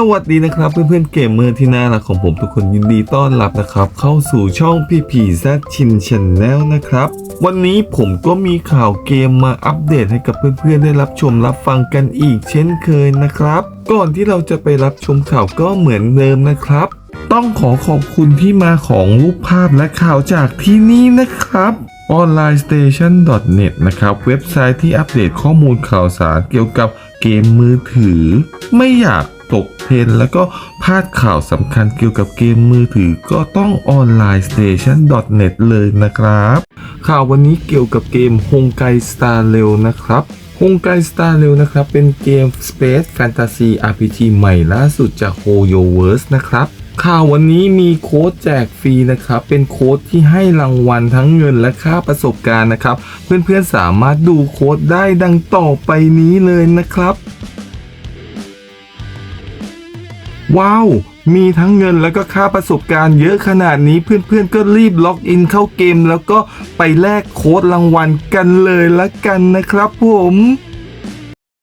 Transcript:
สวัสดีนะครับเพื่อนๆเกมเมอร์ที่น่ารักของผมทุกคนยินดีต้อนรับนะครับ เข้าสู่ช่องพี่ผีแซชินช n แนลนะครับ วันนี้ผมก็มีข่าวเกมมาอัปเดตให้กับเพื่อนๆได้รับชมรับฟังกันอีกเช่นเคยนะครับ ก่อนที่เราจะไปรับชมข่าวก็เหมือนเดิมนะครับ ต้องขอขอบคุณที่มาของรูปภาพและข่าวจากที่นี่นะครับ onlinestation.net นะครับเว็บไซต์ที่อัปเดตข้อมูลข่าวสารเกี่ยวกับเกมมือถือ ไม่อยาก ตกเทรนแล้วก็พลาดข่าวสำคัญเกี่ยวกับเกมมือถือก็ต้อง onlinestation.net เลยนะครับ ข่าววันนี้เกี่ยวกับเกม h o n g a i Star Rail นะครับ h o n g a i Star Rail นะครับ เป็นเกม Space Fantasy RPG ใหม่ล่าสุดจาก HoYoverse นะครับข่าววันนี้มีโค้ดแจกฟรีนะครับ เป็นโค้ดที่ให้รางวัลทั้งเงินและค่าประสบการณ์นะครับ เพื่อนๆสามารถดูโค้ดได้ดังต่อไปนี้เลยนะครับ ว้าว มีทั้งเงินแล้วก็ค่าประสบการณ์เยอะขนาดนี้เพื่อนๆก็รีบล็อกอินเข้าเกม แล้วก็ไปแลกโค้ดรางวัลกันเลยละกันนะครับผม